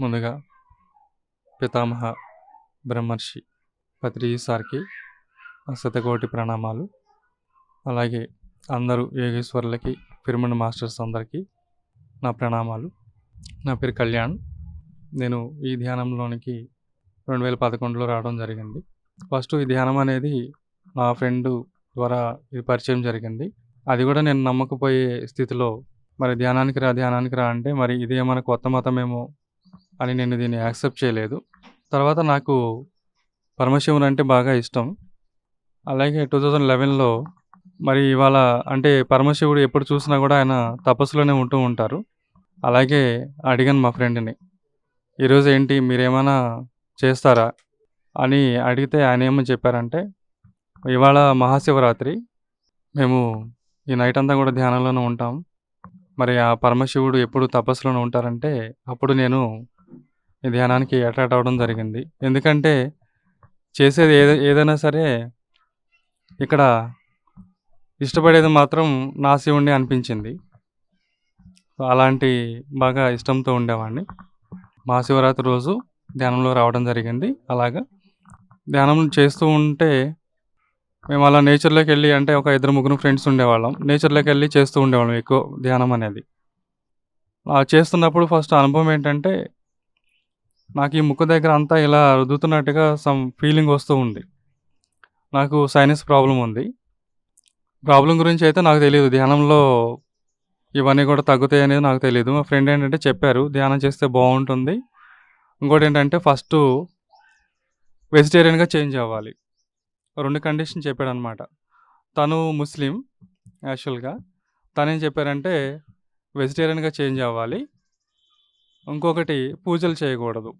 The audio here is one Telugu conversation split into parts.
ముందుగా పితామహ బ్రహ్మర్షి పత్రిజీ సార్కి శతకోటి ప్రణామాలు. అలాగే అందరూ యోగేశ్వరులకి పిరమిడ్ మాస్టర్స్ అందరికీ నా ప్రణామాలు. నా పేరు కళ్యాణ్. నేను ఈ ధ్యానంలోనికి రెండు వేల పదకొండులో రావడం జరిగింది. ఫస్ట్ ఈ ధ్యానం అనేది నా ఫ్రెండ్ ద్వారా ఇది పరిచయం జరిగింది. అది కూడా నేను నమ్మకపోయే స్థితిలో మరి ధ్యానానికి రా ధ్యానానికి రా అంటే మరి ఇదేమైనా కొత్త మతమేమో అని నేను దీన్ని యాక్సెప్ట్ చేయలేదు. తర్వాత నాకు పరమశివుని అంటే బాగా ఇష్టం. అలాగే టూ థౌజండ్ లెవెన్లో మరి ఇవాళ అంటే పరమశివుడు ఎప్పుడు చూసినా కూడా ఆయన తపస్సులోనే ఉంటూ ఉంటారు. అలాగే అడిగాను మా ఫ్రెండ్ని ఈరోజు ఏంటి మీరేమైనా చేస్తారా? అని అడిగితే ఆయన ఏమని చెప్పారంటే ఇవాళ మహాశివరాత్రి మేము ఈ నైట్ అంతా కూడా ధ్యానంలోనే ఉంటాం. మరి ఆ పరమశివుడు ఎప్పుడు తపస్సులోనే ఉంటారంటే అప్పుడు నేను ధ్యానానికి అట్రాక్ట్ అవ్వడం జరిగింది. ఎందుకంటే చేసేది ఏది ఏదైనా సరే ఇక్కడ ఇష్టపడేది మాత్రం నా శివుణ్ణి అనిపించింది. అలాంటి బాగా ఇష్టంతో ఉండేవాడిని మహాశివరాత్రి రోజు ధ్యానంలో రావడం జరిగింది. అలాగా ధ్యానం చేస్తూ ఉంటే మేము అలా నేచర్లోకి వెళ్ళి అంటే ఒక ఇద్దరు ముగ్గురు ఫ్రెండ్స్ ఉండేవాళ్ళం. నేచర్లోకి వెళ్ళి చేస్తూ ఉండేవాళ్ళం ఎక్కువ ధ్యానం అనేది. చేస్తున్నప్పుడు ఫస్ట్ అనుభవం ఏంటంటే నాకు ఈ ముక్కు దగ్గర అంతా ఇలా రుద్దుతున్నట్టుగా సమ్ ఫీలింగ్ వస్తూ ఉంది. నాకు సైనస్ ప్రాబ్లం ఉంది. ప్రాబ్లం గురించి అయితే నాకు తెలియదు ధ్యానంలో ఇవన్నీ కూడా తగ్గుతాయి అనేది నాకు తెలియదు మా ఫ్రెండ్ ఏంటంటే చెప్పారు ధ్యానం చేస్తే బాగుంటుంది. ఇంకోటి ఏంటంటే ఫస్ట్ వెజిటేరియన్గా చేంజ్ అవ్వాలి. రెండు కండిషన్ చెప్పాడు అనమాట తను ముస్లిం యాక్చువల్గా తను ఏం చెప్పారంటే వెజిటేరియన్గా చేంజ్ అవ్వాలి. ఇంకొకటి పూజలు చేయకూడదు.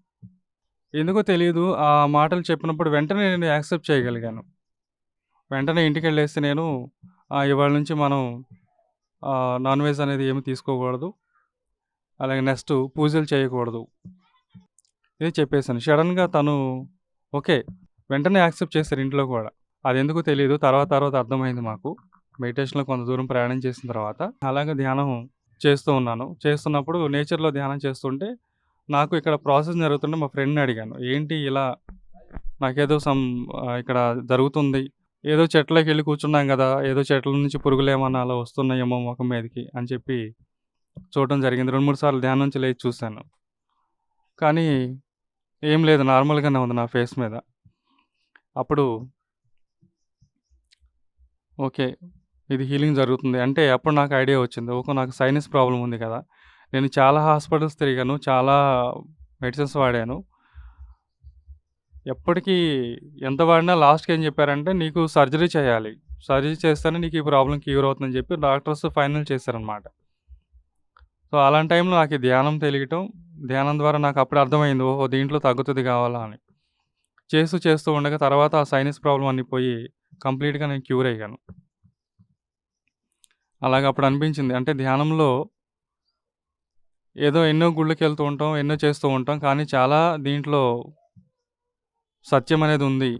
ఎందుకో తెలియదు ఆ మాటలు చెప్పినప్పుడు వెంటనే నేను యాక్సెప్ట్ చేయగలిగాను. వెంటనే ఇంటికి వెళ్ళేసి నేను ఇవాళ నుంచి మనం నాన్ వెజ్ అనేది ఏమి తీసుకోకూడదు. అలాగే నెక్స్ట్ పూజలు చేయకూడదు. ఇది చెప్పేశాను. సడన్గా తను ఓకే వెంటనే యాక్సెప్ట్ చేశారు ఇంట్లో కూడా. అది ఎందుకు తెలియదు తర్వాత తర్వాత అర్థమైంది మాకు. మెడిటేషన్లో కొంత దూరం ప్రయాణం చేసిన తర్వాత అలాగే ధ్యానం చేస్తూ ఉన్నాను. చేస్తున్నప్పుడు నేచర్లో ధ్యానం చేస్తుంటే నాకు ఇక్కడ ప్రాసెస్ జరుగుతుంటే మా ఫ్రెండ్ని అడిగాను. ఏంటి ఇలా నాకేదో సమ్ ఇక్కడ జరుగుతుంది. ఏదో చెట్లకి వెళ్ళి కూర్చున్నాం కదా ఏదో చెట్ల నుంచి పురుగులు ఏమన్నా అలా వస్తున్నాయేమో ముఖం మీదకి అని చెప్పి చూడడం జరిగింది. రెండు మూడు సార్లు ధ్యానం నుంచి లేచి చూశాను. కానీ ఏం లేదు నార్మల్గానే ఉంది నా ఫేస్ మీద. అప్పుడు ఓకే. ఇది హీలింగ్ జరుగుతుంది. అంటే అప్పుడు నాకు ఐడియా వచ్చింది. ఓకే నాకు సైనస్ ప్రాబ్లం ఉంది కదా. నేను చాలా హాస్పిటల్స్ తిరిగాను. చాలా మెడిసిన్స్ వాడాను. ఎప్పటికీ ఎంత వాడినా లాస్ట్కి ఏం చెప్పారంటే నీకు సర్జరీ చేయాలి. సర్జరీ చేస్తేనే నీకు ఈ ప్రాబ్లం క్యూర్ అవుతుందని చెప్పి డాక్టర్స్ ఫైనల్ చేశారనమాట సో అలాంటి టైంలో నాకు ఈ ధ్యానం తెలియటం ధ్యానం ద్వారా నాకు అప్పుడు అర్థమైంది ఓహో దీంట్లో తగ్గుతుంది కావాలా అని. చేస్తూ చేస్తూ ఉండగా తర్వాత ఆ సైనస్ ప్రాబ్లం అన్ని పోయి కంప్లీట్గా నేను క్యూర్ అయ్యాను. అలాగ అప్పుడు అనిపించింది అంటే ధ్యానంలో ఏదో ఎన్నో గుళ్ళకి వెళ్తూ ఉంటాం ఎన్నో చేస్తూ ఉంటాం కానీ చాలా దీంట్లో సత్యం అనేది ఉంది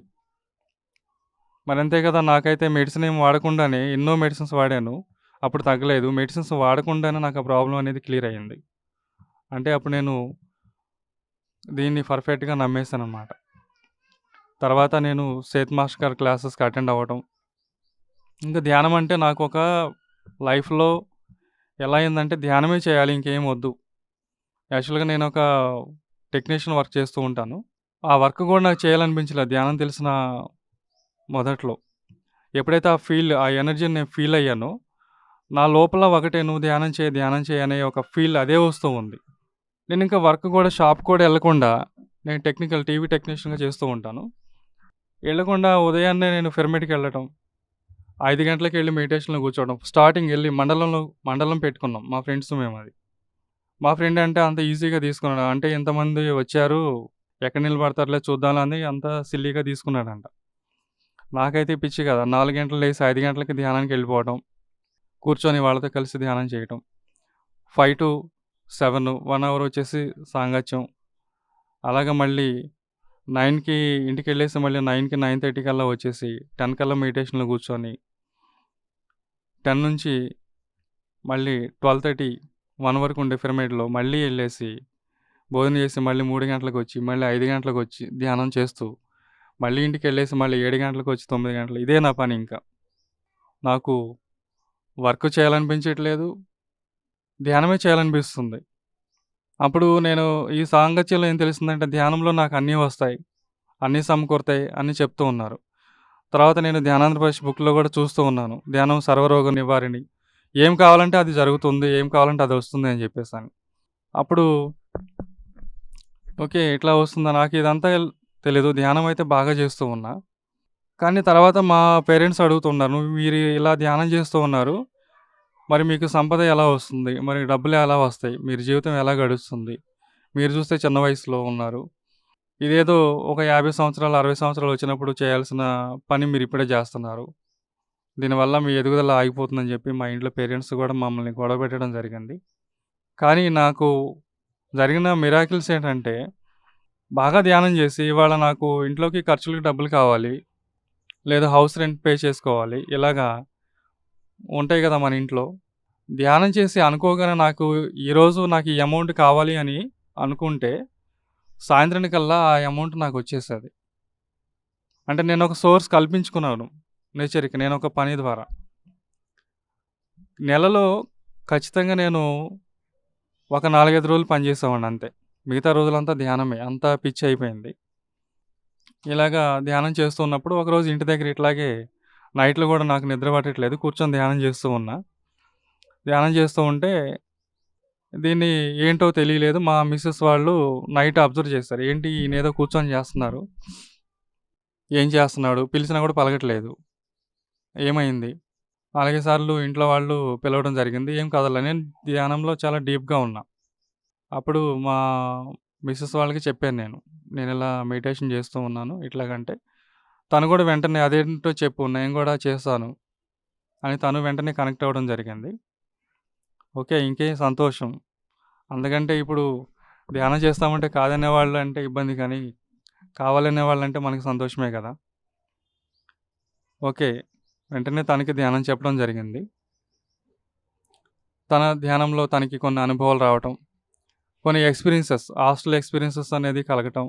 మరి అంతే కదా నాకైతే మెడిసిన్ ఏం వాడకుండానే ఎన్నో మెడిసిన్స్ వాడాను. అప్పుడు తగ్గలేదు. మెడిసిన్స్ వాడకుండానే నాకు ఆ ప్రాబ్లం అనేది క్లియర్ అయ్యింది. అంటే అప్పుడు నేను దీన్ని పర్ఫెక్ట్గా నమ్మేశాను అనమాట తర్వాత నేను సేత్ మాస్టర్ గారి క్లాసెస్కి అటెండ్ అవ్వడం ఇంకా ధ్యానం అంటే నాకు ఒక లైఫ్లో ఎలా అయిందంటే ధ్యానమే చేయాలి ఇంకేం వద్దు. యాక్చువల్గా నేను ఒక టెక్నీషియన్ వర్క్ చేస్తూ ఉంటాను. ఆ వర్క్ కూడా నాకు చేయాలనిపించలేదు ధ్యానం తెలిసిన మొదట్లో. ఎప్పుడైతే ఆ ఫీల్ ఆ ఎనర్జీని నేను ఫీల్ అయ్యానో నా లోపల ఒకటే నువ్వు ధ్యానం చేయి ధ్యానం చేయి అనే ఒక ఫీల్ అదే వస్తూ ఉంది. నేను ఇంకా వర్క్ కూడా షాప్ కూడా వెళ్ళకుండా నేను టెక్నికల్ టీవీ టెక్నీషియన్గా చేస్తూ ఉంటాను. వెళ్ళకుండా ఉదయాన్నే నేను పిరమిడ్కి వెళ్ళటం ఐదు గంటలకు వెళ్ళి మెడిటేషన్లో కూర్చోవడం. స్టార్టింగ్ వెళ్ళి మండలంలో మండలం పెట్టుకున్నాం మా ఫ్రెండ్స్ మేము అది. మా ఫ్రెండ్ అంటే అంత ఈజీగా తీసుకున్నాడు. అంటే ఎంతమంది వచ్చారు ఎక్కడ నిలబడతారులే చూద్దామని అంత సిల్లీగా తీసుకున్నాడంట. నాకైతే పిచ్చి కదా నాలుగు గంటలు లేసి ఐదు గంటలకి ధ్యానానికి వెళ్ళిపోవడం కూర్చొని వాళ్ళతో కలిసి ధ్యానం చేయటం. Five to seven one hour వచ్చేసి సాంగత్యం. అలాగే మళ్ళీ నైన్కి ఇంటికి వెళ్ళేసి మళ్ళీ నైన్కి నైన్ థర్టీ కల్లా వచ్చేసి టెన్ కల్లా మెడిటేషన్లో కూర్చొని టెన్ నుంచి మళ్ళీ ట్వెల్వ్ థర్టీ వన్ వరకు ఉండే పిరమిడ్లో మళ్ళీ వెళ్ళేసి భోజనం చేసి మళ్ళీ మూడు గంటలకు వచ్చి మళ్ళీ ఐదు గంటలకు వచ్చి ధ్యానం చేస్తూ, మళ్ళీ ఇంటికి వెళ్ళేసి మళ్ళీ ఏడు గంటలకు వచ్చి తొమ్మిది గంటలు ఇదే నా పని ఇంకా. నాకు వర్క్ చేయాలనిపించట్లేదు. ధ్యానమే చేయాలనిపిస్తుంది. అప్పుడు నేను ఈ సాంగత్యంలో ఏం తెలిసిందంటే ధ్యానంలో నాకు అన్నీ వస్తాయి. అన్నీ సమకూరుతాయి అని చెప్తూ ఉన్నారు. తర్వాత నేను ధ్యానాంధ్రప్రదేశ్ బుక్‌లో కూడా చూస్తూ ఉన్నాను. ధ్యానం సర్వరోగ నివారిణి. ఏం కావాలంటే అది జరుగుతుంది. ఏం కావాలంటే అది వస్తుంది అని చెప్పేసాను అప్పుడు ఓకే. ఇట్లా వస్తుందా? నాకు ఇదంతా తెలీదు. ధ్యానం అయితే బాగా చేస్తూ ఉన్నా. కానీ తర్వాత మా పేరెంట్స్ అడుగుతున్నారు. మీరు ఇలా ధ్యానం చేస్తూ ఉన్నారు. మరి మీకు సంపద ఎలా వస్తుంది? మరి డబ్బులు ఎలా వస్తాయి? మీరు జీవితం ఎలా గడుస్తుంది? మీరు చూస్తే చిన్న వయసులో ఉన్నారు. ఇదేదో ఒక 50 సంవత్సరాలు, 60 సంవత్సరాలు వచ్చినప్పుడు చేయాల్సిన పని మీరు ఇప్పుడే చేస్తున్నారు. దీనివల్ల మీ ఎదుగుదల ఆగిపోతుందని" చెప్పి మా ఇంట్లో పేరెంట్స్ కూడా మమ్మల్ని గొడవ పెట్టడం జరిగింది. కానీ నాకు జరిగిన మిరాకిల్స్ ఏంటంటే, బాగా ధ్యానం చేసి ఇవాళ నాకు ఇంట్లోకి ఖర్చులకి డబ్బులు కావాలి. లేదా హౌస్ రెంట్ పే చేసుకోవాలి. ఇలాగా ఉంటాయి కదా మన ఇంట్లో. ధ్యానం చేసి అనుకోగానే నాకు ఈరోజు నాకు ఈ అమౌంట్ కావాలి అని అనుకుంటే, సాయంత్రానికల్లా ఆ అమౌంట్ నాకు వచ్చేసేది అంటే నేను ఒక సోర్స్ కల్పించుకున్నాను నేచర్‌కి నేను ఒక పని ద్వారా. నెలలో ఖచ్చితంగా నేను ఒక 4, 5 రోజులు పనిచేసేవాడిని అంతే. మిగతా రోజులంతా ధ్యానమే. అంతా పిచ్చి అయిపోయింది. ఇలాగా ధ్యానం చేస్తూ ఉన్నప్పుడు ఒకరోజు ఇంటి దగ్గర ఇట్లాగే నైట్‌లో కూడా నాకు నిద్ర పట్టట్లేదు. కూర్చొని ధ్యానం చేస్తూ ఉన్నా. ధ్యానం చేస్తూ ఉంటే దీన్ని ఏంటో తెలియలేదు. మా మిస్సెస్ వాళ్ళు నైట్ అబ్జర్వ్ చేస్తారు ఏంటి ఈయనేదో కూర్చొని చేస్తున్నారు. ఏం చేస్తున్నాడు? పిలిచినా కూడా పలకట్లేదు. ఏమైంది? అలాగే సార్లు ఇంట్లో వాళ్ళు పిలవడం జరిగింది. ఏం కదలలే. నేను ధ్యానంలో చాలా డీప్‌గా ఉన్నా. అప్పుడు మా మిస్సెస్ వాళ్ళకి చెప్పాను నేను. నేను ఇలా మెడిటేషన్ చేస్తూ ఉన్నాను. ఇట్లాగంటే తను కూడా వెంటనే అదేంటో చెప్పు నేను కూడా చేస్తాను. అని తను వెంటనే కనెక్ట్ అవ్వడం జరిగింది. ఓకే. ఇంకేం సంతోషం. అందుకంటే ఇప్పుడు ధ్యానం చేస్తామంటే కాదనే వాళ్ళు అంటే ఇబ్బంది కానీ, కావాలనే వాళ్ళంటే మనకు సంతోషమే కదా! ఓకే. వెంటనే తనకి ధ్యానం చెప్పడం జరిగింది. తన ధ్యానంలో తనకి కొన్ని అనుభవాలు రావటం. కొన్ని ఎక్స్‌పీరియన్సెస్ హాస్టల్ ఎక్స్‌పీరియన్సెస్ అనేది కలగటం.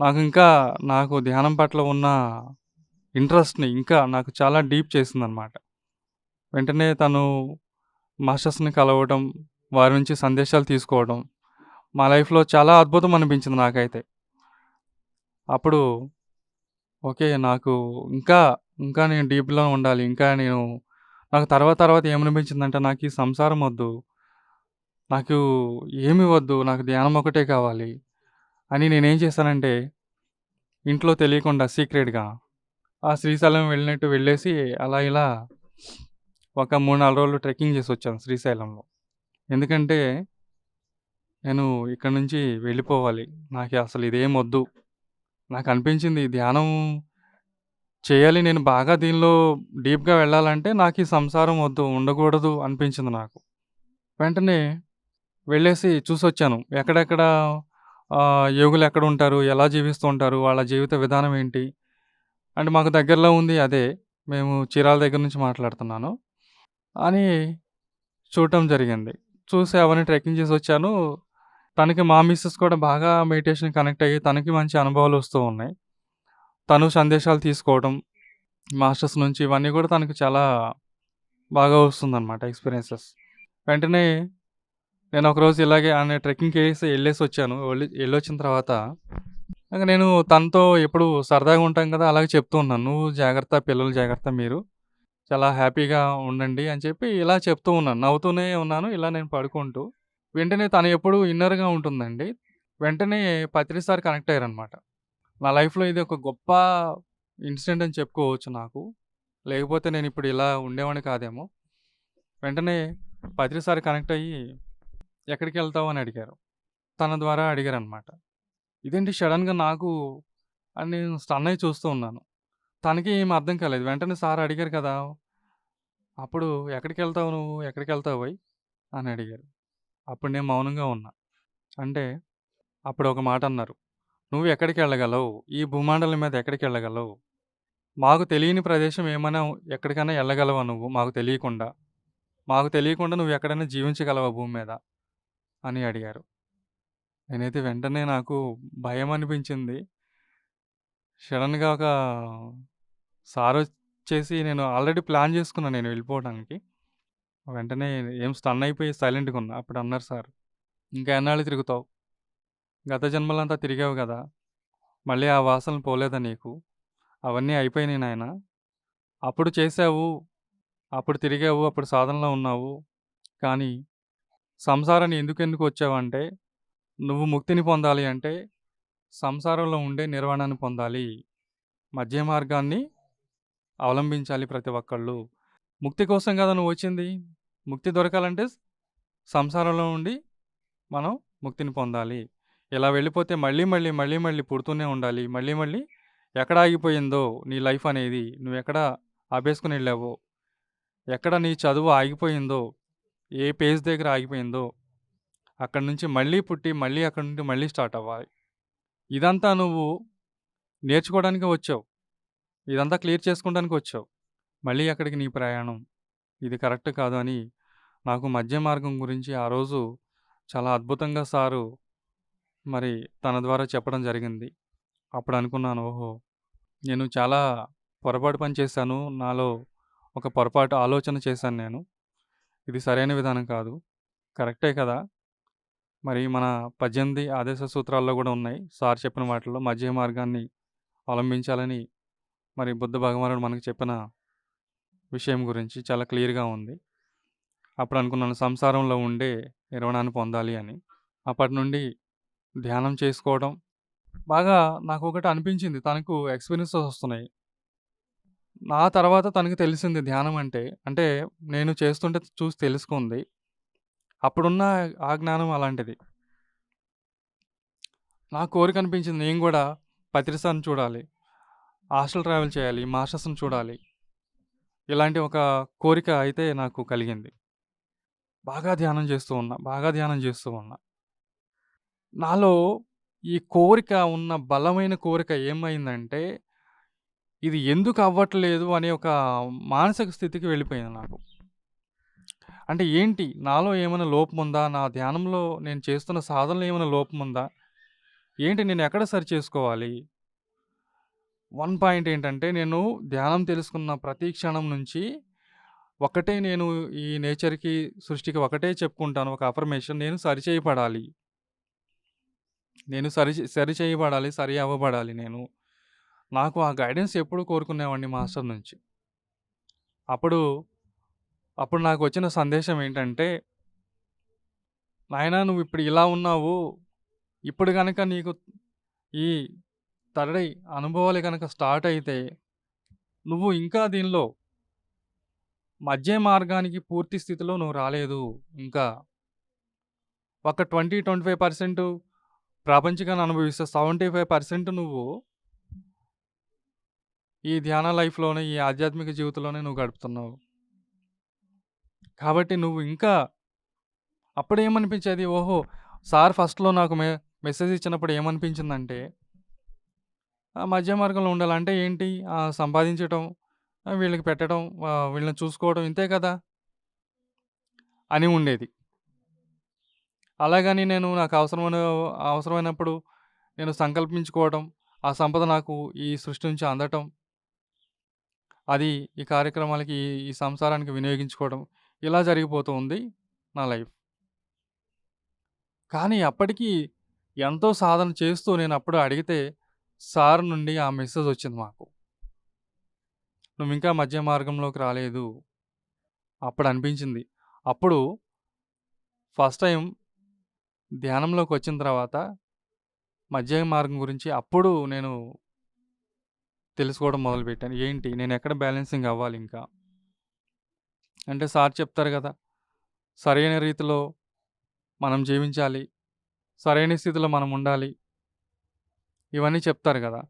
నాకు ఇంకా నాకు ధ్యానం పట్ల ఉన్న ఇంట్రెస్ట్‌ని ఇంకా నాకు చాలా డీప్ చేసిందనమాట. వెంటనే తను మాస్టర్స్‌ని కలవడం, వారి నుంచి సందేశాలు తీసుకోవడం, మా లైఫ్‌లో చాలా అద్భుతం అనిపించింది నాకైతే. అప్పుడు ఓకే. నాకు ఇంకా, ఇంకా నేను డీప్‌లో ఉండాలి. ఇంకా నేను నాకు తర్వాత తర్వాత ఏమనిపించిందంటే నాకు ఈ సంసారం వద్దు. నాకు ఏమి వద్దు. నాకు ధ్యానం ఒకటే కావాలి. అని నేనేం చేశానంటే, ఇంట్లో తెలియకుండా సీక్రెట్‌గా ఆ శ్రీశైలం వెళ్ళినట్టు వెళ్ళేసి అలా ఇలా ఒక 3, 4 రోజులు ట్రెక్కింగ్ చేసి వచ్చాను శ్రీశైలంలో. ఎందుకంటే నేను ఇక్కడి నుంచి వెళ్ళిపోవాలి. నాకు అసలు ఇదేం వద్దు. నాకు అనిపించింది ధ్యానం చేయాలి. నేను బాగా దీనిలో డీప్‌గా వెళ్ళాలంటే నాకు ఈ సంసారం వద్దు. ఉండకూడదు అనిపించింది నాకు. వెంటనే వెళ్ళేసి చూసొచ్చాను. ఎక్కడెక్కడ యోగులు ఎక్కడ ఉంటారు ఎలా జీవిస్తూ ఉంటారు? వాళ్ళ జీవిత విధానం ఏంటి? అంటే మాకు దగ్గరలో ఉంది అదే. మేము చీరాల దగ్గర నుంచి మాట్లాడుతున్నాను. అని చూడటం జరిగింది. చూసి అవన్నీ ట్రెక్కింగ్ చేసి వచ్చాను తనకి మా మిసెస్ కూడా బాగా మెడిటేషన్ కనెక్ట్ అయ్యి తనకి మంచి అనుభవాలు వస్తూ ఉన్నాయి. తను సందేశాలు తీసుకోవడం, మాస్టర్స్ నుంచి ఇవన్నీ కూడా తనకి చాలా బాగా వస్తుందనమాట ఎక్స్‌పీరియన్సెస్. వెంటనే నేను ఒకరోజు ఇలాగే ఆమె ట్రెక్కింగ్‌కేసి ఎళ్ళేసొచ్చాను. వెళ్ళి ఎళ్ళొచ్చిన తర్వాత ఇంక నేను తనతో ఎప్పుడు సరదాగా ఉంటాం కదా! అలాగే చెప్తూ ఉన్నాను. "నువ్వు జాగ్రత్త, పిల్లలు జాగ్రత్త మీరు. చాలా హ్యాపీగా ఉండండి" అని చెప్పి ఇలా చెప్తూ ఉన్నాను. నవ్వుతూనే ఉన్నాను. ఇలా నేను పడుకుంటూ. వెంటనే తను ఎప్పుడు ఇన్నర్‌గా ఉంటుందండి. వెంటనే పత్రి సార్ కనెక్ట్ అయ్యారనమాట. నా లైఫ్‌లో ఇది ఒక గొప్ప ఇన్సిడెంట్ అని చెప్పుకోవచ్చు నాకు. లేకపోతే నేను ఇప్పుడు ఇలా ఉండేవాడిని కాదేమో. వెంటనే పత్రి సార్ కనెక్ట్ అయ్యి "ఎక్కడికెళ్తావు?" అని అడిగారు. తన ద్వారా అడిగారనమాట. ఇదేంటి సడెన్‌గా నాకు అని నేను స్టన్ చూస్తూ ఉన్నాను. తనకి ఏమి అర్థం కాలేదు. వెంటనే సార్ అడిగారు కదా! అప్పుడు "ఎక్కడికెళ్తావు నువ్వు? ఎక్కడికి వెళ్తావు అని అడిగారు. అప్పుడు నేను మౌనంగా ఉన్నా. అంటే అప్పుడు ఒక మాట అన్నారు. "నువ్వు ఎక్కడికెళ్ళగలవు? ఈ భూమండలం మీద ఎక్కడికెళ్ళగలవు? మాకు తెలియని ప్రదేశం ఏమైనా ఎక్కడికైనా ఎళ్ళగలవా నువ్వు మాకు తెలియకుండా? మాకు తెలియకుండా నువ్వు ఎక్కడైనా జీవించగలవా భూమి మీద?" అని అడిగారు. నేనైతే వెంటనే నాకు భయమనిపించింది. సడెన్‌గా ఒక సారొచ్చేసి నేను ఆల్రెడీ ప్లాన్ చేసుకున్నాను నేను వెళ్ళిపోవడానికి. వెంటనే ఏం స్టన్ అయిపోయి సైలెంట్‌గున్నా. అప్పుడు అన్నారు సార్, "ఇంకా ఎన్నాళ్ళు తిరుగుతావు? గత జన్మలంతా తిరిగావు గదా! మళ్ళీ ఆ వాసనలు పోలేదా నీకు? అవన్నీ అయిపోయినాయి నాయనా. అప్పుడు చేశావు, అప్పుడు తిరిగావు, అప్పుడు సాధనలో ఉన్నావు. కానీ సంసారాన్ని ఎందుకెందుకు వచ్చావంటే, నువ్వు ముక్తిని పొందాలి అంటే సంసారంలో ఉండే నిర్వాణాన్ని పొందాలి. మధ్య మార్గాన్ని అవలంబించాలి ప్రతి ఒక్కళ్ళు. ముక్తి కోసం గదు నువ్వు వచ్చింది ముక్తి దొరకాలంటే సంసారంలో ఉండి మనం ముక్తిని పొందాలి. ఇలా వెళ్ళిపోతే మళ్ళీ, మళ్ళీ, మళ్ళీ, మళ్ళీ పుడుతూనే ఉండాలి. మళ్ళీ, మళ్ళీ ఎక్కడ ఆగిపోయిందో నీ లైఫ్ అనేది, నువ్వు ఎక్కడ ఆపేసుకొని వెళ్ళావో ఎక్కడ నీ చదువు ఆగిపోయిందో, ఏ పేజ్ దగ్గర ఆగిపోయిందో, అక్కడి నుంచి మళ్ళీ పుట్టి, మళ్ళీ అక్కడి నుండి మళ్ళీ స్టార్ట్ అవ్వాలి. ఇదంతా నువ్వు నేర్చుకోవడానికి వచ్చావు. ఇదంతా క్లియర్ చేసుకోవడానికి వచ్చావు. మళ్ళీ అక్కడికి నీ ప్రయాణం? ఇది కరెక్ట్ కాదు" అని నాకు మధ్య మార్గం గురించి ఆ రోజు చాలా అద్భుతంగా సారు మరి తన ద్వారా చెప్పడం జరిగింది. అప్పుడు అనుకున్నాను, ఓహో! నేను చాలా పొరపాటు పని చేశాను. నాలో ఒక పొరపాటు ఆలోచన చేశాను నేను. ఇది సరైన విధానం కాదు. కరెక్టే కదా! మరి మన 18 ఆదేశ సూత్రాల్లో కూడా ఉన్నాయి. సార్ చెప్పిన వాటిల్లో మధ్య మార్గాన్ని అవలంబించాలని మరి బుద్ధ భగవానుడు మనకు చెప్పిన విషయం గురించి చాలా క్లియర్‌గా ఉంది. అప్పుడు అనుకున్నాను సంసారంలో ఉండే నిర్వణాన్ని పొందాలి అని. అప్పటి నుండి ధ్యానం చేసుకోవడం బాగా నాకు ఒకటి అనిపించింది. తనకు ఎక్స్‌పీరియన్సెస్ వస్తున్నాయి. నా తర్వాత తనకు తెలిసింది ధ్యానం అంటే. అంటే నేను చేస్తుంటే చూసి తెలుసుకుంది. అప్పుడున్న ఆ జ్ఞానం అలాంటిది. నా కోరిక అనిపించింది నేను కూడా పత్రిసాన్ని చూడాలి. హాస్టల్ ట్రావెల్ చేయాలి. మాస్టర్స్‌ని చూడాలి. ఇలాంటి ఒక కోరిక అయితే నాకు కలిగింది. బాగా ధ్యానం చేస్తూ ఉన్నా. బాగా ధ్యానం చేస్తూ ఉన్నా. నాలో ఈ కోరిక ఉన్న బలమైన కోరిక ఏమైందంటే, ఇది ఎందుకు అవ్వట్లేదు అనే ఒక మానసిక స్థితికి వెళ్ళిపోయింది నాకు. అంటే ఏంటి? నాలో ఏమైనా లోపముందా? నా ధ్యానంలో నేను చేస్తున్న సాధనలో ఏమైనా లోపం ఉందా ఏంటి నేను ఎక్కడ సరి చేసుకోవాలి? వన్ పాయింట్ ఏంటంటే, నేను ధ్యానం తెలుసుకున్న ప్రతి క్షణం నుంచి ఒకటే నేను ఈ నేచర్‌కి, సృష్టికి ఒకటే చెప్పుకుంటాను. ఒక అఫర్మేషన్ నేను సరిచేయబడాలి. నేను సరి సరి చేయబడాలి. సరి అవ్వబడాలి నేను. నాకు ఆ గైడెన్స్ ఎప్పుడు కోరుకునేవాడిని మాస్టర్ నుంచి. అప్పుడు, అప్పుడు నాకు వచ్చిన సందేశం ఏంటంటే నాయనా నువ్విప్పుడు ఇలా ఉన్నావు. ఇప్పుడు కనుక నీకు ఈ తరడై అనుభవాలు కనుక స్టార్ట్ అయితే, నువ్వు ఇంకా దీనిలో మధ్య మార్గానికి పూర్తి స్థితిలో నువ్వు రాలేదు ఇంకా. ఒక 20, 25% ప్రాపంచికాన్ని అనుభవిస్తే 75% నువ్వు ఈ ధ్యాన లైఫ్‌లోనే, ఈ ఆధ్యాత్మిక జీవితంలోనే నువ్వు గడుపుతున్నావు. కాబట్టి నువ్వు ఇంకా అప్పుడేమనిపించేది ఓహో! సార్ ఫస్ట్‌లో నాకు మె మెసేజ్ ఇచ్చినప్పుడు ఏమనిపించిందంటే ఆ మధ్య మార్గంలో ఉండాలి. అంటే ఏంటి? ఆహ్, సంపాదించటం, ఆహ్, వీళ్ళకి పెట్టడం, ఆహ్, వీళ్ళని చూసుకోవడం ఇంతే కదా! అని ఉండేది. అలాగని నేను నాకు అవసరమైన అవసరమైనప్పుడు నేను సంకల్పించుకోవడం, ఆ సంపద నాకు ఈ సృష్టి నుంచి అందటం. అది ఈ కార్యక్రమాలకి, ఈ సంసారానికి వినియోగించుకోవడం. ఇలా జరిగిపోతూ ఉంది నా లైఫ్. కానీ అప్పటికి ఎంతో సాధన చేస్తూ నేనప్పుడు అడిగితే సార్ నుండి ఆ మెసేజ్ వచ్చింది మాకు. నువ్వు ఇంకా మధ్య మార్గంలోకి రాలేదు. అప్పుడు అనిపించింది. అప్పుడు ఫస్ట్ టైం ధ్యానంలోకి వచ్చిన తర్వాత మధ్య మార్గం గురించి అప్పుడు నేను తెలుసుకోవడం మొదలుపెట్టాను. ఏంటి? నేను ఎక్కడ బ్యాలెన్సింగ్ అవ్వాలి ఇంకా అంటే సార్ చెప్తారు కదా సరైన రీతిలో మనం జీవించాలి. సరైన స్థితిలో మనం ఉండాలి. ఇవన్నీ చెప్తారు కదా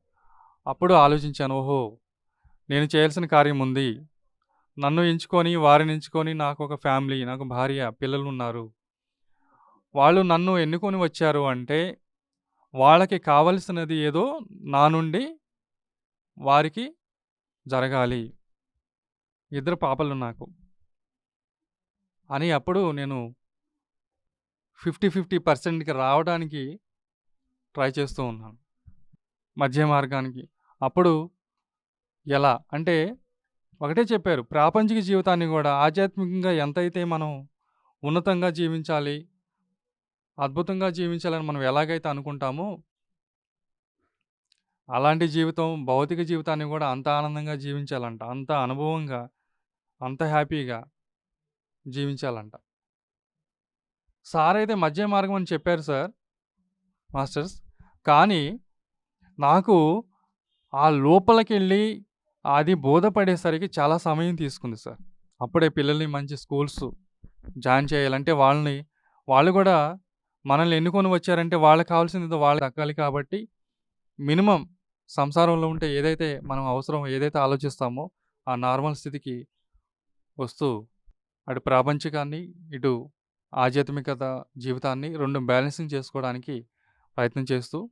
అప్పుడు ఆలోచించాను. ఓహో! నేను చేయాల్సిన కార్యం ఉంది. నన్ను ఎంచుకొని, వారిని ఎంచుకొని నాకు ఒక ఫ్యామిలీ, నాకు భార్య, పిల్లలు ఉన్నారు వాళ్ళు నన్ను ఎన్నుకొని వచ్చారు అంటే, వాళ్ళకి కావాల్సినది ఏదో నా నుండి వారికి జరగాలి. ఇద్దరు పాపలు నాకు. అని అప్పుడు నేను ఫిఫ్టీ ఫిఫ్టీ పర్సెంట్కి రావడానికి ట్రై చేస్తూ ఉన్నాను మధ్య మార్గానికి. అప్పుడు ఎలా? అంటే ఒకటే చెప్పారు ప్రాపంచిక జీవితాన్ని కూడా ఆధ్యాత్మికంగా ఎంతైతే మనం ఉన్నతంగా జీవించాలి అద్భుతంగా జీవించాలని మనం ఎలాగైతే అనుకుంటామో అలాంటి జీవితం భౌతిక జీవితాన్ని కూడా అంత ఆనందంగా జీవించాలంట అంత అనుభవంగా అంత హ్యాపీగా జీవించాలంట. సార్ అయితే మధ్య మార్గం అని చెప్పారు సార్ మాస్టర్స్. కానీ నాకు ఆ లోపలికెళ్ళి అది బోధపడేసరికి చాలా సమయం తీసుకుంది సార్. అప్పుడే పిల్లల్ని మంచి స్కూల్స్ జాయిన్ చేయాలంటే వాళ్ళని వాళ్ళు కూడా మనల్ని ఎన్నుకొని వచ్చారంటే వాళ్ళకి కావాల్సింది వాళ్ళకి దక్కాలి కాబట్టి మినిమం సంసారంలో ఉంటే ఏదైతే మనం అవసరం ఏదైతే ఆలోచిస్తామో ఆ నార్మల్ స్థితికి వస్తూ అటు ప్రాపంచికాన్ని ఇటు ఆధ్యాత్మికత జీవితాన్ని రెండు బ్యాలెన్సింగ్ చేసుకోవడానికి ప్రయత్నం చేస్తూ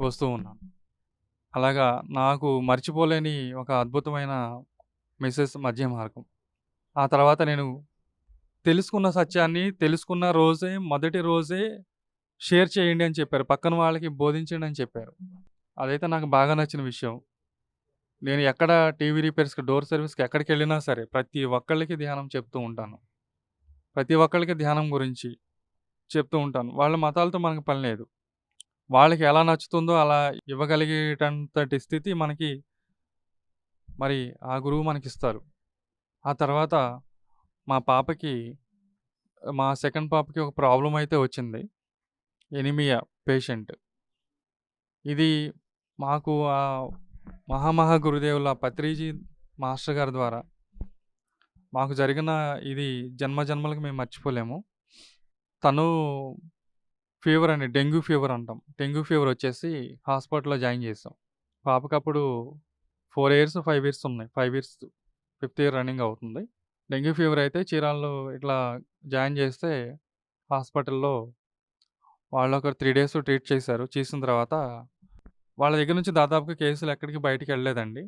వస్తూ ఉన్నాను. అలాగా నాకు మర్చిపోలేని ఒక అద్భుతమైన మెసేజ్ మధ్య మార్గం. ఆ తర్వాత నేను తెలుసుకున్న సత్యాన్ని తెలుసుకున్న రోజే మొదటి రోజే షేర్ చేయండి అని చెప్పారు. పక్కన వాళ్ళకి బోధించండి అని చెప్పారు. అదైతే నాకు బాగా నచ్చిన విషయం. నేను ఎక్కడ టీవీ రిపేర్స్కి డోర్ సర్వీస్కి ఎక్కడికి వెళ్ళినా సరే ప్రతి ఒక్కళ్ళకి ధ్యానం చెప్తూ ఉంటాను. ప్రతి ఒక్కళ్ళకి ధ్యానం గురించి చెప్తూ ఉంటాను. వాళ్ళ మతాలతో మనకు పని లేదు. వాళ్ళకి ఎలా నచ్చుతుందో అలా ఇవ్వగలిగేటంతటి స్థితి మనకి మరి ఆ గురువు మనకిస్తారు. ఆ తర్వాత మా పాపకి మా సెకండ్ పాపకి ఒక ప్రాబ్లం అయితే వచ్చింది. Anaemia patient. ఇది మాకు ఆ మహామహా గురుదేవుల పత్రిజీ మాస్టర్ గారి ద్వారా మాకు జరిగిన ఇది జన్మ జన్మలకు మేము మర్చిపోలేము. తను ఫీవర్ అండి డెంగ్యూ ఫీవర్ అంటాం. డెంగ్యూ ఫీవర్ వచ్చేసి హాస్పిటల్లో జాయిన్ చేసాం. పాపకి అప్పుడు ఫోర్ ఇయర్స్ ఫైవ్ ఇయర్స్ ఉన్నాయి. Five years fifth year running అవుతుంది. డెంగ్యూ ఫీవర్ అయితే చీరాల్లో ఇట్లా జాయిన్ చేస్తే హాస్పిటల్లో వాళ్ళు ఒక త్రీ డేస్ ట్రీట్ చేశారు. చేసిన తర్వాత వాళ్ళ దగ్గర నుంచి దాదాపుగా కేసులు ఎక్కడికి బయటికి వెళ్ళలేదండి.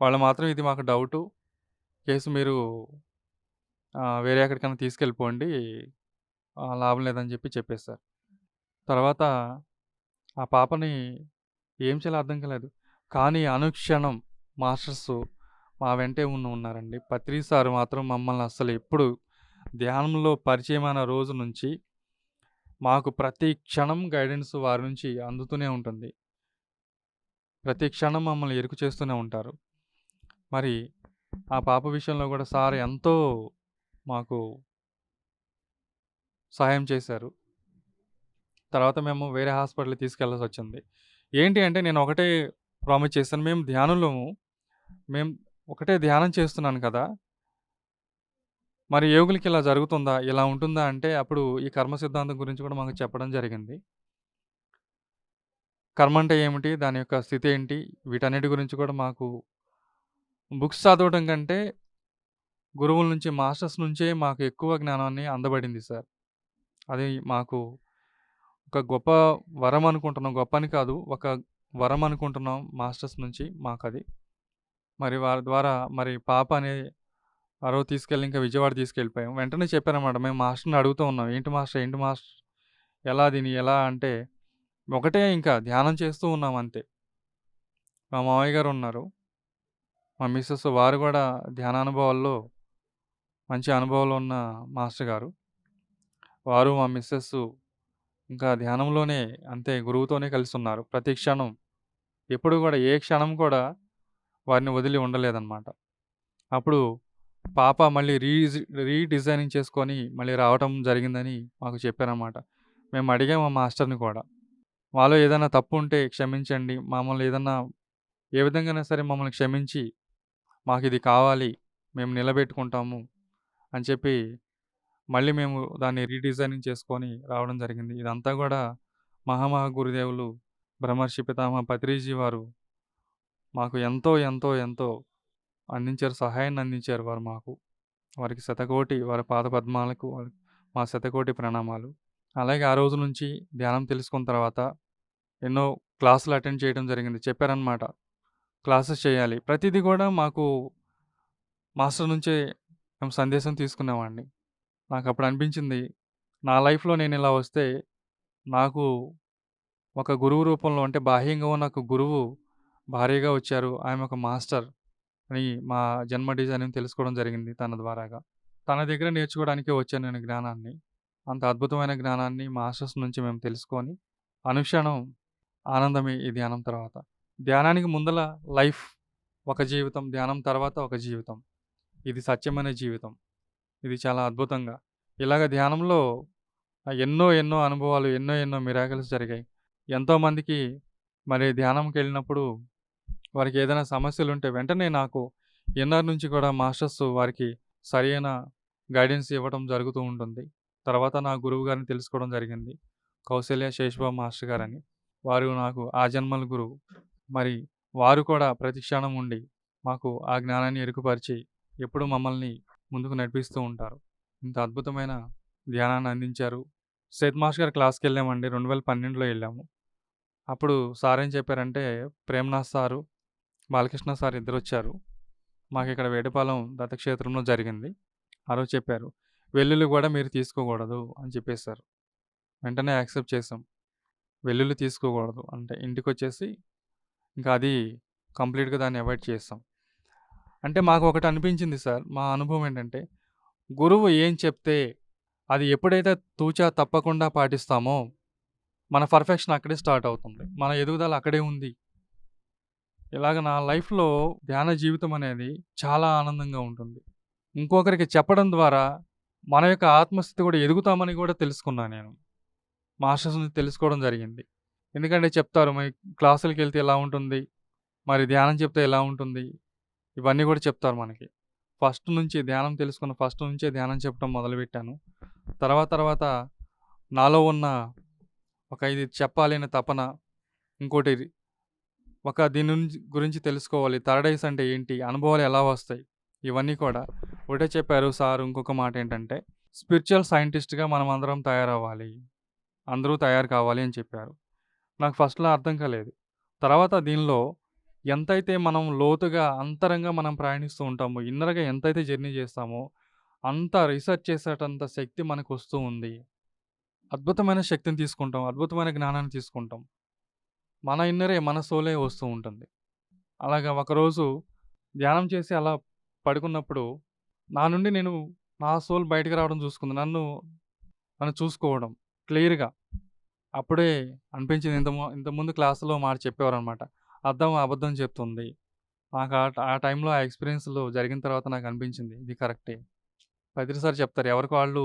వాళ్ళు మాత్రం ఇది మాకు డౌటు. కేసు మీరు వేరే ఎక్కడికైనా తీసుకెళ్ళిపోండి. లాభం లేదని చెప్పి చెప్పేశారు. తర్వాత ఆ పాపని ఏం చేయాలో అర్థం కాలేదు. కానీ అనుక్షణం మాస్టర్స్ మా వెంటే ఉన్న ఉన్నారండి. పత్రి సార్ మాత్రం మమ్మల్ని అసలు ఎప్పుడు ధ్యానంలో పరిచయమైన రోజు నుంచి మాకు ప్రతి క్షణం గైడెన్స్ వారి నుంచి అందుతూనే ఉంటుంది. ప్రతి క్షణం మమ్మల్ని ఎరుకు చేస్తూనే ఉంటారు. మరి ఆ పాప విషయంలో కూడా సార్ ఎంతో మాకు సహాయం చేశారు. తర్వాత మేము వేరే హాస్పిటల్కి తీసుకెళ్ళాల్సి వచ్చింది. ఏంటి అంటే నేను ఒకటే ప్రామిస్ చేశాను మేము ధ్యానంలో మేము ఒకటే ధ్యానం చేస్తున్నాను కదా! మరి యోగులకి ఇలా జరుగుతుందా? ఇలా ఉంటుందా? అంటే అప్పుడు ఈ కర్మ సిద్ధాంతం గురించి కూడా మాకు చెప్పడం జరిగింది. కర్మ అంటే ఏమిటి? దాని యొక్క స్థితి ఏంటి? వీటన్నిటి గురించి కూడా మాకు బుక్స్ చదవడం కంటే గురువుల నుంచి మాస్టర్స్ నుంచే మాకు ఎక్కువ జ్ఞానాన్ని అందబడింది సార్. అది మాకు ఒక గొప్ప వరం అనుకుంటున్నాం. గొప్ప అని కాదు. ఒక వరం అనుకుంటున్నాం మాస్టర్స్ నుంచి మాకు అది మరి వారి ద్వారా మరి పాప అనే ఆ తీసుకెళ్ళి ఇంకా విజయవాడ తీసుకెళ్ళిపోయాం. వెంటనే చెప్పారన్నమాట. మేము మాస్టర్ని అడుగుతూ ఉన్నాం. ఏంటి మాస్టర్? ఏంటి మాస్టర్? ఎలా దీని? ఎలా? అంటే ఒకటే ఇంకా ధ్యానం చేస్తూ ఉన్నాం అంతే. మా మామయ్య గారు ఉన్నారు. మా మిస్సెస్ వారు కూడా ధ్యానానుభవాల్లో మంచి అనుభవాలు ఉన్న మాస్టర్ గారు. వారు మా మిస్సెస్ ఇంకా ధ్యానంలోనే అంతే గురువుతోనే కలిసి ఉన్నారు ప్రతి క్షణం ఎప్పుడు కూడా ఏ క్షణం కూడా వారిని వదిలి ఉండలేదన్నమాట. అప్పుడు పాప మళ్ళీ రీ రీడిజైనింగ్ చేసుకొని మళ్ళీ రావటం జరిగిందని మాకు చెప్పారన్నమాట. మేము అడిగాము మా మాస్టర్ని కూడా. మాలో ఏదైనా తప్పు ఉంటే క్షమించండి. మమ్మల్ని ఏదన్నా ఏ విధంగానే సరే మమ్మల్ని క్షమించి మాకు ఇది కావాలి. మేము నిలబెట్టుకుంటాము అని చెప్పి మళ్ళీ మేము దాన్ని రీడిజైనింగ్ చేసుకొని రావడం జరిగింది. ఇదంతా కూడా మహామహా గురుదేవులు బ్రహ్మర్షి పితామహ పత్రిజీ వారు మాకు ఎంతో ఎంతో ఎంతో అందించారు సహాయాన్ని అందించారు వారు మాకు. వారికి శతకోటి వారి పాద పద్మాలకు మా శతకోటి ప్రణామాలు. అలాగే ఆ రోజు నుంచి ధ్యానం తెలుసుకున్న తర్వాత ఎన్నో క్లాసులు అటెండ్ చేయడం జరిగింది. చెప్పారనమాట క్లాసెస్ చేయాలి. ప్రతిదీ కూడా మాకు మాస్టర్ నుంచే మేము సందేశం తీసుకునేవాడిని. నాకు అప్పుడు అనిపించింది నా లైఫ్‌లో నేనిలా వస్తే, నాకు ఒక గురువు రూపంలో అంటే బాహ్యంగా ఉన్న ఒక గురువు భార్యగా వచ్చారు. ఆమె ఒక మాస్టర్ అని మా జన్మ డిజైన్ తెలుసుకోవడం జరిగింది తన ద్వారాగా. తన దగ్గర నేర్చుకోవడానికే వచ్చాను నేను జ్ఞానాన్ని. అంత అద్భుతమైన జ్ఞానాన్ని మాస్టర్స్ నుంచి మేము తెలుసుకొని, అనుక్షణం ఆనందమే ఈ ధ్యానం తర్వాత. ధ్యానానికి ముందల లైఫ్ ఒక జీవితం, ధ్యానం తర్వాత ఒక జీవితం. ఇది సత్యమైన జీవితం. ఇది చాలా అద్భుతంగా ఇలాగ ధ్యానంలో ఎన్నో ఎన్నో అనుభవాలు, ఎన్నో ఎన్నో మిరాకిల్స్ జరిగాయి. ఎంతోమందికి మరి ధ్యానంకి వెళ్ళినప్పుడు వారికి ఏదైనా సమస్యలుంటే వెంటనే నాకు ఇన్నర్ నుంచి కూడా మాస్టర్స్ వారికి సరైన గైడెన్స్ ఇవ్వడం జరుగుతూ ఉంటుంది. తర్వాత నా గురువు గారిని తెలుసుకోవడం జరిగింది. కౌశల్య శేషబాబు మాస్టర్ గారని. వారు నాకు ఆ జన్మల గురువు. మరి వారు కూడా ప్రతి క్షణం ఉండి, మాకు ఆ జ్ఞానాన్ని ఎరుకుపరిచి, ఎప్పుడు మమ్మల్ని ముందుకు నడిపిస్తూ ఉంటారు. ఇంత అద్భుతమైన ధ్యానాన్ని అందించారు. సేత్ మాస్టర్ గారి క్లాస్‌కెళ్ళామండి. 2012లో ఎళ్ళాము. అప్పుడు సార్ ఏం చెప్పారంటే, ప్రేమనాథ్ సారు, బాలకృష్ణ సార్ ఇద్దరూ వచ్చారు మాకు ఇక్కడ వేటపాలెం దత్తక్షేత్రంలో జరిగింది. ఆ రోజు చెప్పారు. వెల్లుల్లి కూడా మీరు తీసుకోకూడదు అని చెప్పేసారు. వెంటనే యాక్సెప్ట్ చేసాం. వెల్లుల్లి తీసుకోకూడదు అంటే ఇంటికొచ్చేసి ఇంకా అది కంప్లీట్‌గా దాన్ని అవాయిడ్ చేస్తాం అంటే మాకు ఒకటి అనిపించింది సార్. మా అనుభవం ఏంటంటే, గురువు ఏం చెప్తే అది ఎప్పుడైతే తూచా తప్పకుండా పాటిస్తామో, మన పర్ఫెక్షన్ అక్కడే స్టార్ట్ అవుతుంది. మన ఎదుగుదల అక్కడే ఉంది. ఇలాగ నా లైఫ్‌లో ధ్యాన జీవితం అనేది చాలా ఆనందంగా ఉంటుంది. ఇంకొకరికి చెప్పడం ద్వారా మన యొక్క ఆత్మస్థితి కూడా ఎదుగుతామని కూడా తెలుసుకున్నాను నేను. మాస్టర్స్ తెలుసుకోవడం జరిగింది. ఎందుకంటే చెప్తారు మరి క్లాసులకి వెళ్తే ఎలా ఉంటుంది? మరి ధ్యానం చెప్తే ఎలా ఉంటుంది? ఇవన్నీ కూడా చెప్తారు మనకి. ఫస్ట్ నుంచి ధ్యానం తెలుసుకున్న ఫస్ట్ నుంచే ధ్యానం చెప్పడం మొదలుపెట్టాను. తర్వాత తర్వాత నాలో ఉన్న ఒక ఇది చెప్పాలనే తపన, ఇంకోటి ఒక దీని గురించి తెలుసుకోవాలి. థర్డ్ ఐస్ అంటే ఏంటి? అనుభవాలు ఎలా వస్తాయి? ఇవన్నీ కూడా ఒకటే చెప్పారు సార్ ఇంకొక మాట ఏంటంటే, స్పిరిచువల్ సైంటిస్ట్‌గా మనం అందరం తయారవ్వాలి. అందరూ తయారు కావాలి అని చెప్పారు. నాకు ఫస్ట్‌లో అర్థం కాలేదు. తర్వాత దీనిలో ఎంతైతే మనం లోతుగా, అంతరంగా మనం ప్రయాణిస్తూ ఉంటామో, ఇన్నర్‌గా ఎంతైతే జర్నీ చేస్తామో, అంత రీసెర్చ్ చేసేటంత శక్తి మనకొస్తూ ఉంది. అద్భుతమైన శక్తిని తీసుకుంటాం. అద్భుతమైన జ్ఞానాన్ని తీసుకుంటాం. మన ఇన్నరే, మన సోలే వస్తూ ఉంటుంది. అలాగా ఒకరోజు ధ్యానం చేసి అలా పడుకున్నప్పుడు, నా నుండి నేను నా సోల్ బయటికి రావడం చూసుకుంది. నన్ను, నన్ను చూసుకోవడం క్లియర్‌గా. అప్పుడే అనిపించింది ఇంత ఇంతకుముందు క్లాస్‌లో మాట చెప్పేవారనమాట. అర్థం అబద్ధం చెప్తుంది. నాకు ఆ టైంలో ఆ ఎక్స్‌పీరియన్స్‌లో జరిగిన తర్వాత నాకు అనిపించింది. ఇది కరెక్టే. ప్రతిసారి చెప్తారు. ఎవరికి వాళ్ళు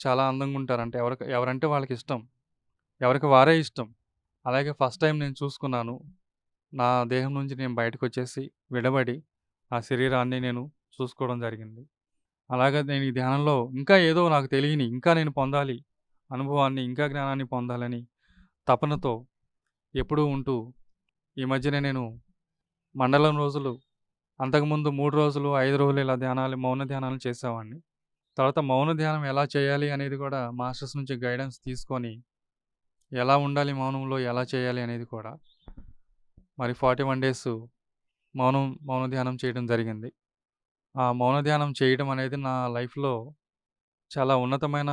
చాలా అందంగా ఉంటారంటే ఎవరికి ఎవరంటే వాళ్ళకి ఇష్టం ఎవరికి వారే ఇష్టం. అలాగే ఫస్ట్ టైం నేను చూసుకున్నాను. నా దేహం నుంచి నేను బయటకొచ్చేసి, విడబడి, ఆ శరీరాన్ని నేను చూసుకోవడం జరిగింది. అలాగే నేను ఈ ధ్యానంలో ఇంకా ఏదో నాకు తెలియని, ఇంకా నేను పొందాలి అనుభవాన్ని, ఇంకా జ్ఞానాన్ని పొందాలని తపనతో ఎప్పుడూ ఉంటూ, ఈ మధ్యనే నేను మండలం రోజులు, అంతకుముందు మూడు రోజులు, ఐదు రోజులు ఇలా ధ్యానాలు, మౌన ధ్యానాలు చేసేవాడిని. తర్వాత మౌన ధ్యానం ఎలా చేయాలి అనేది కూడా మాస్టర్స్ నుంచి గైడెన్స్ తీసుకొని, ఎలా ఉండాలి మౌనంలో, ఎలా చేయాలి అనేది కూడా మరి 41 డేస్ మౌనం మౌన ధ్యానం చేయడం జరిగింది. ఆ మౌన ధ్యానం చేయడం అనేది నా లైఫ్‌లో చాలా ఉన్నతమైన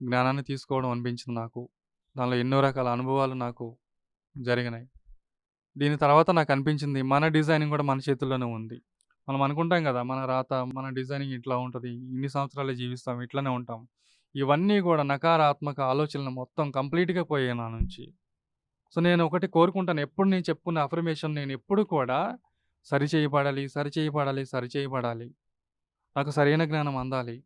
జ్ఞానాన్ని తీసుకోవడం అనిపించింది నాకు. దానిలో ఎన్నో రకాల అనుభవాలు నాకు జరిగినాయి. దీని తర్వాత నాకు అనిపించింది మన డిజైనింగ్ కూడా మన చేతుల్లోనే ఉంది. మనం అనుకుంటాం కదా! మన రాత, మన డిజైనింగ్ ఇట్లా ఉంటుంది ఇన్ని సంవత్సరాలు జీవిస్తాం. ఇట్లానే ఉంటాం. ఇవన్నీ కూడా నకారాత్మక ఆలోచనలు మొత్తం కంప్లీట్‌గా పోయాయి నా నుంచి. సో, నేను ఒకటి కోరుకుంటాను. ఎప్పుడు నేను చెప్పుకున్న అఫర్మేషన్ నేను ఎప్పుడు కూడా సరిచేయబడాలి, సరిచేయబడాలి, సరిచేయబడాలి. నాకు సరైన జ్ఞానం అందాలి.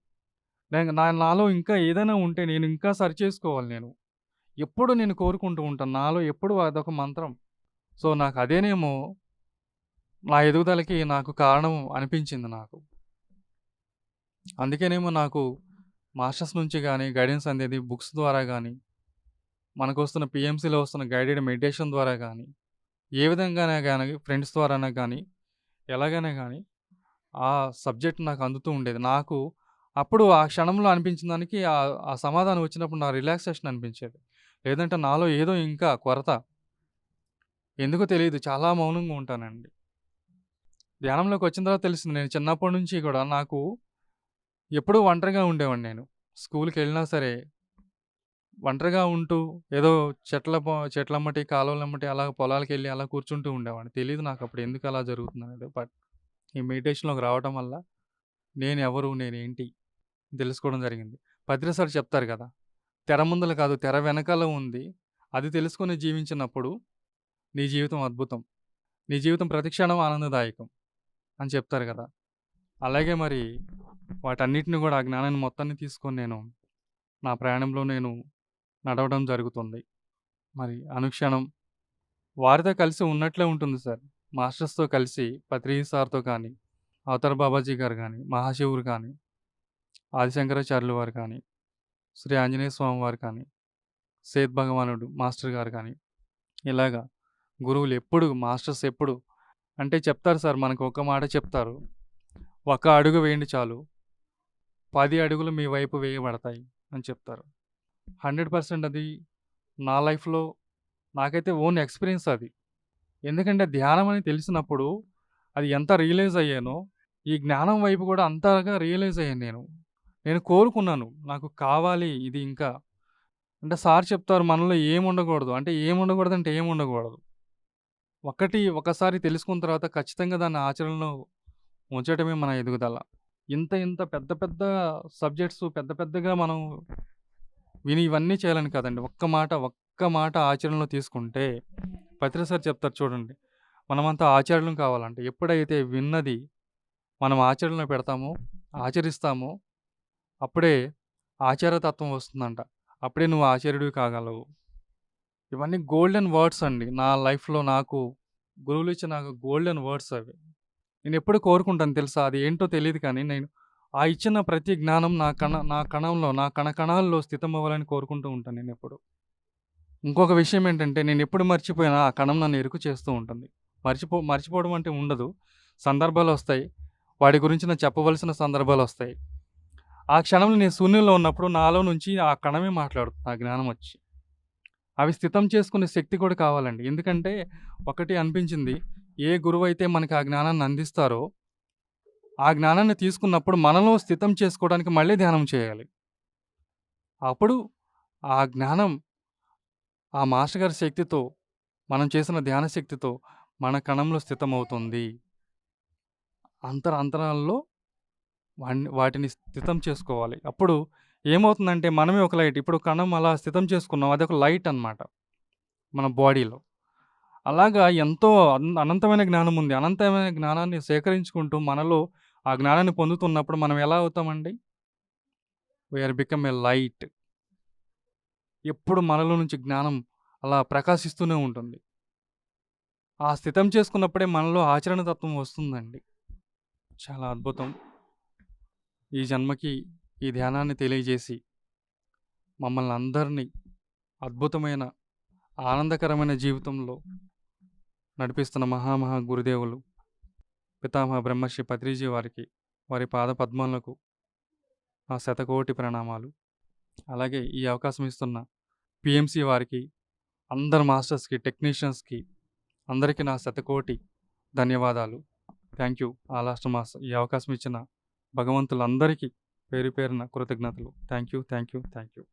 నేను నా నాలో ఇంకా ఏదైనా ఉంటే నేను ఇంకా సరిచేసుకోవాలి నేను. ఎప్పుడు నేను కోరుకుంటూ ఉంటాను. నాలో ఎప్పుడు అదొక మంత్రం. సో, నాకు అదేనేమో నా ఎదుగుదలకి నాకు కారణం అనిపించింది నాకు. అందుకేనేమో నాకు మాస్టర్స్ నుంచి కానీ గైడెన్స్ అందేది బుక్స్ ద్వారా కానీ మనకు వస్తున్న పిఎంసీలో వస్తున్న గైడెడ్ మెడిటేషన్ ద్వారా కానీ ఏ విధంగానే కానీ ఫ్రెండ్స్ ద్వారానే కానీ ఎలాగైనా కానీ ఆ సబ్జెక్ట్ నాకు అందుతూ ఉండేది. నాకు అప్పుడు ఆ క్షణంలో అనిపించిన దానికి ఆ సమాధానం వచ్చినప్పుడు నా రిలాక్సేషన్ అనిపించేది. లేదంటే నాలో ఏదో ఇంకా కొరత. ఎందుకో తెలియదు చాలా మౌనంగా ఉంటానండి. ధ్యానంలోకి వచ్చిన తర్వాత తెలిసింది. నేను చిన్నప్పటి నుంచి కూడా నాకు ఎప్పుడూ ఒంటరిగా ఉండేవాడిని నేను. స్కూల్కి వెళ్ళినా సరే ఒంటరిగా ఉంటూ ఏదో చెట్ల పొ చెట్లమ్మటి, కాలువలమ్మటి అలా పొలాలకెళ్ళి అలా కూర్చుంటూ ఉండేవాడిని. తెలియదు నాకు అప్పుడు ఎందుకు అలా జరుగుతుందనేది. బట్ ఈ మెడిటేషన్‌లోకి రావటం వల్ల నేను ఎవరు నేనేంటి? తెలుసుకోవడం జరిగింది. పత్రి సార్ చెప్తారు కదా! తెర ముందల కాదు తెర వెనకాల ఉంది. అది తెలుసుకొని జీవించినప్పుడు నీ జీవితం అద్భుతం. నీ జీవితం ప్రతిక్షణం ఆనందదాయకం అని చెప్తారు కదా! అలాగే మరి వాటన్నిటిని కూడా ఆ జ్ఞానాన్ని మొత్తాన్ని తీసుకొని నేను నా ప్రయాణంలో నేను నడవడం జరుగుతుంది. మరి అనుక్షణం వారితో కలిసి ఉన్నట్లే ఉంటుంది సార్. మాస్టర్స్‌తో కలిసి పత్రి సార్‌తో కానీ, అవతార్ బాబాజీ గారు కానీ మహాశివుడు కానీ, ఆదిశంకరాచార్యులు వారు కానీ, శ్రీ ఆంజనేయ స్వామి వారు కానీ, సేత్ భగవానుడు మాస్టర్ గారు కానీ, ఇలాగా గురువులు ఎప్పుడు మాస్టర్స్ ఎప్పుడు అంటే చెప్తారు సార్ మనకు ఒక మాట చెప్తారు. "ఒక అడుగు వేయండి చాలు. పది అడుగులు మీ వైపు వేయబడతాయి" అని చెప్తారు. 100% అది నా లైఫ్‌లో నాకైతే ఓన్ ఎక్స్‌పీరియన్స్ అది. ఎందుకంటే ధ్యానం అని తెలిసినప్పుడు అది ఎంత రియలైజ్ అయ్యానో, ఈ జ్ఞానం వైపు కూడా అంతగా రియలైజ్ అయ్యాను నేను. నేను కోరుకున్నాను. నాకు కావాలి ఇది ఇంకా. అంటే సార్ చెప్తారు మనలో ఏముండకూడదు. అంటే ఏముండకూడదంటే ఏముండకూడదు. ఒకటి ఒకసారి తెలుసుకున్న తర్వాత ఖచ్చితంగా దాన్ని ఆచరణలో ఉంచటమే మన ఎదుగుదల. ఇంత ఇంత పెద్ద పెద్ద సబ్జెక్ట్స్ పెద్ద పెద్దగా మనం విని ఇవన్నీ చేయాలని కాదండి. ఒక్క మాట, ఒక్క మాట ఆచరణలో తీసుకుంటే పత్రి చెప్తారు చూడండి. మనమంతా ఆచార్యులం కావాలంటే ఎప్పుడైతే విన్నది మనం ఆచరణలో పెడతామో, ఆచరిస్తామో అప్పుడే ఆచారతత్వం వస్తుందంట. అప్పుడే నువ్వు ఆచార్యుడివి కాగలవు. ఇవన్నీ గోల్డెన్ వర్డ్స్ అండి. నా లైఫ్‌లో నాకు గురువులు ఇచ్చిన నాకు గోల్డెన్ వర్డ్స్ అవి. నేనెప్పుడు కోరుకుంటాను తెలుసా? అది ఏంటో తెలీదు కానీ నేను ఆ ఇచ్చిన ప్రతి జ్ఞానం నా కణ నా కణంలో, నా కణ కణాల్లో స్థితమవ్వాలని కోరుకుంటూ ఉంటాను నేనెప్పుడు. ఇంకొక విషయం ఏంటంటే నేనెప్పుడు మర్చిపోయినా ఆ కణం నన్ను ఎరుకు చేస్తూ ఉంటుంది. మర్చిపో మర్చిపోవడం అంటే ఉండదు. సందర్భాలొస్తాయి. వాటి గురించి నాకు చెప్పవలసిన సందర్భాలొస్తాయి. ఆ క్షణంలో నేను శూన్యంలో ఉన్నప్పుడు నాలో నుంచి ఆ కణమే మాట్లాడుతుంది ఆ జ్ఞానం వచ్చి. అవి స్థితం చేసుకునే శక్తి కూడా కావాలండి. ఎందుకంటే ఒకటి అనిపించింది. ఏ గురువైతే మనకి ఆ జ్ఞానాన్ని అందిస్తారో, ఆ జ్ఞానాన్ని తీసుకున్నప్పుడు మనలో స్థితం చేసుకోవడానికి మళ్ళీ ధ్యానం చేయాలి. అప్పుడు ఆ జ్ఞానం ఆ మాస్టర్ గారి శక్తితో, మనం చేసిన ధ్యాన శక్తితో మన కణంలో స్థితమవుతుంది. అంతర అంతరాల్లో వాటిని స్థితం చేసుకోవాలి. అప్పుడు ఏమవుతుందంటే మనమే ఒక లైట్. ఇప్పుడు కణం అలా స్థితం చేసుకున్నాం. అది ఒక లైట్ అనమాట. మన బాడీలో. అలాగా ఎంతో అనంతమైన జ్ఞానం ఉంది. అనంతమైన జ్ఞానాన్ని సేకరించుకుంటూ మనలో ఆ జ్ఞానాన్ని పొందుతున్నప్పుడు మనం ఎలా అవుతామండి? We are become a light. ఎప్పుడు మనలో నుంచి జ్ఞానం అలా ప్రకాశిస్తూనే ఉంటుంది. ఆ స్థితం చేసుకున్నప్పుడే మనలో ఆచరణ తత్వం వస్తుందండి. చాలా అద్భుతం. ఈ జన్మకి ఈ ధ్యానాన్ని తెలియజేసి మమ్మల్ని అందరినీ అద్భుతమైన, ఆనందకరమైన జీవితంలో నడిపిస్తున్న మహామహా గురుదేవులు పితామహ బ్రహ్మశ్రీ పత్రిజీ వారికి, వారి పాద పద్మలకు నా శతకోటి ప్రణామాలు. అలాగే ఈ అవకాశం ఇస్తున్న పిఎంసి వారికి, అందరు మాస్టర్స్‌కి, టెక్నీషియన్స్‌కి అందరికీ నా శతకోటి ధన్యవాదాలు. Thank you. ఆ లాస్ట్ మాస్టర్ ఈ అవకాశం ఇచ్చిన భగవంతులందరికీ పేరు పేరున కృతజ్ఞతలు. Thank you. Thank you. Thank you.